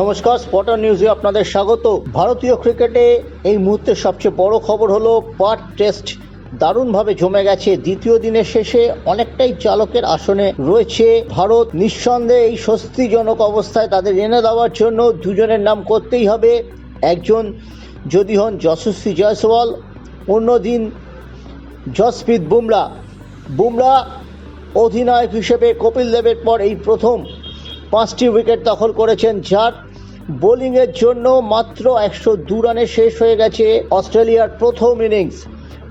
নমস্কার স্পটার নিউজে আপনাদের স্বাগত। ভারতীয় ক্রিকেটে এই মুহূর্তে সবচেয়ে বড় খবর হলো পার্ট টেস্ট দারুণভাবে জমে গেছে। দ্বিতীয় দিনের শেষে অনেকটাই চালকের আসনে রয়েছে ভারত। নিঃসন্দেহে এই স্বস্তিজনক অবস্থায় তাদের এনে দেওয়ার জন্য দুজনের নাম করতেই হবে। একজন যদি হন যশস্বী জয়সওয়াল, অন্যদিন জসপ্রীত বুমরা। বুমরা অধিনায়ক হিসেবে কপিল দেবের পর এই প্রথম পাঁচটি উইকেট দখল করেছেন যার বোলিংয়ের জন্য মাত্র একশো দু রানে শেষ হয়ে গেছে অস্ট্রেলিয়ার প্রথম ইনিংস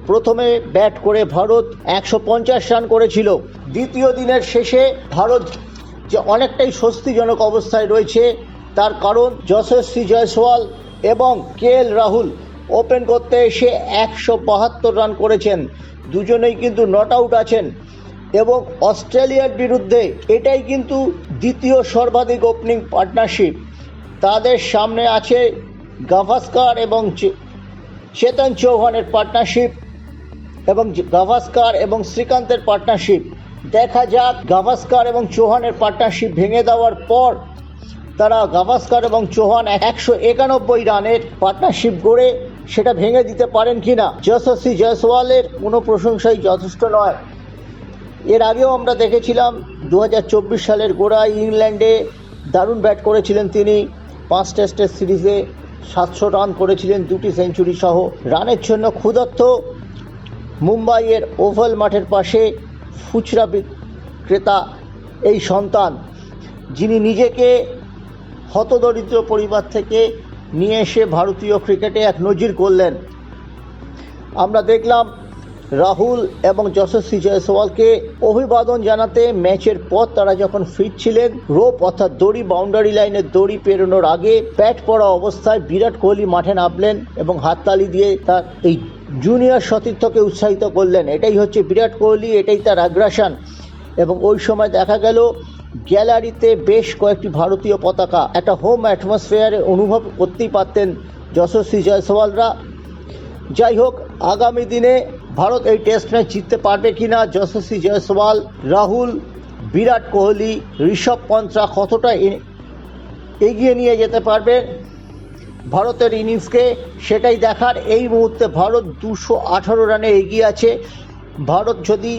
প্রথমে ব্যাট করে ভারত একশো পঞ্চাশ রান করেছিল। দ্বিতীয় দিনের শেষে ভারত যে অনেকটাই স্বস্তিজনক অবস্থায় রয়েছে, তার কারণ যশস্বী জয়সওয়াল এবং কে এল রাহুল ওপেন করতে এসে একশো বাহাত্তর রান করেছেন। দুজনেই কিন্তু নট আউট আছেন। এবং অস্ট্রেলিয়ার বিরুদ্ধে এটাই কিন্তু দ্বিতীয় সর্বাধিক ওপেনিং পার্টনারশিপ তাদের সামনে আছে গাভাস্কার এবং চেতন চৌহানের পার্টনারশিপ এবং গাভাস্কার এবং শ্রীকান্তের পার্টনারশিপ দেখা যাক গাভাস্কার এবং চৌহানের পার্টনারশিপ ভেঙে দেওয়ার পর তারা গাভাস্কার এবং চৌহান একশো একানব্বই রানের পার্টনারশিপ গড়ে সেটা ভেঙে দিতে পারেন কি কিনা? যশস্বী জয়সওয়ালের কোনো প্রশংসাই যথেষ্ট নয়। এর আগেও আমরা দেখেছিলাম দু হাজার চব্বিশ সালের গোড়ায় ইংল্যান্ডে দারুণ ব্যাট করেছিলেন তিনি। পাঁচ টেস্টের সিরিজে সাতশো রান করেছিলেন দুটি সেঞ্চুরি সহ। রানের জন্য ক্ষুধার্ত মুম্বাইয়ের ওভাল মাঠের পাশে ফুচরা বিক্রেতা এই সন্তান, যিনি নিজেকে হতদরিদ্র পরিবার থেকে নিয়ে এসে ভারতীয় ক্রিকেটে এক নজির করলেন আমরা দেখলাম রাহুল এবং যশস্বী জয়সওয়ালকে অভিবাদন জানাতে ম্যাচের পর তারা যখন ফিরছিলেন, রোপ অর্থাৎ দড়ি বাউন্ডারি লাইনের দড়ি পেরোনোর আগে ব্যাট পড়া অবস্থায় বিরাট কোহলি মাঠে নামলেন এবং হাততালি দিয়ে তার এই জুনিয়র সতীর্থকে উৎসাহিত করলেন। এটাই হচ্ছে বিরাট কোহলি, এটাই তার আগ্রাসন। এবং ওই সময় দেখা গেল, গ্যালারিতে বেশ কয়েকটি ভারতীয় পতাকা। একটা হোম অ্যাটমসফিয়ারে অনুভব করতেই পারতেন যশস্বী জয়সওয়ালরা। যাই হোক আগামী দিনে ভারত এই টেস্ট ম্যাচ জিততে পারবে কিনা, যশস্বী জয়সওয়াল, রাহুল, বিরাট কোহলি, ঋষভ পন্থরা কতটা এগিয়ে নিয়ে যেতে পারবে ভারতের ইনিংসকে, সেটাই দেখার। এই মুহূর্তে ভারত দুশো আঠারো রানে এগিয়ে আছে। ভারত যদি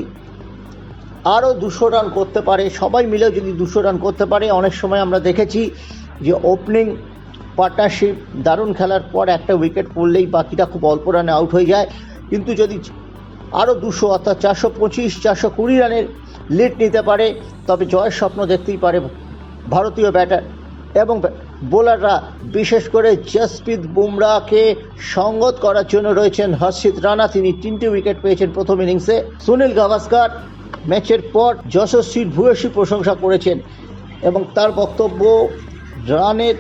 আরও দুশো রান করতে পারে, সবাই মিলেও যদি দুশো রান করতে পারে, অনেক সময় আমরা দেখেছি যে ওপেনিং পার্টনারশিপ দারুণ খেলার পর একটা উইকেট পড়লেই বাকিটা খুব অল্প রানে আউট হয়ে যায়। কিন্তু যদি আরও দুশো অর্থাৎ চারশো পঁচিশ, চারশো কুড়ি রানের লিড নিতে পারে, তবে জয়ের স্বপ্ন দেখতেই পারে ভারতীয় ব্যাটার এবং বোলাররা বিশেষ করে জসপ্রীত বুমরাকে সঙ্গত করার জন্য রয়েছেন হর্ষিত রানা। তিনি তিনটি উইকেট পেয়েছেন প্রথম ইনিংসে সুনীল গাভাস্কার ম্যাচের পর যশস্বীর ভূয়সী প্রশংসা করেছেন এবং তার বক্তব্য রানের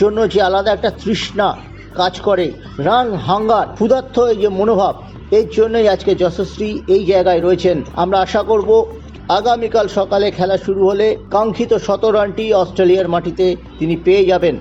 জন্য যে আলাদা একটা তৃষ্ণা কাজ করে। রান হাঙ্গার ক্ষুধার্থ এই যে মনোভাব, এর জন্যই আজকে যশস্বী এই জায়গায় রয়েছেন। আমরা আশা করব আগামীকাল সকালে খেলা শুরু হলে কাঙ্ক্ষিত শতরানটি অস্ট্রেলিয়ার মাটিতে তিনি পেয়ে যাবেন।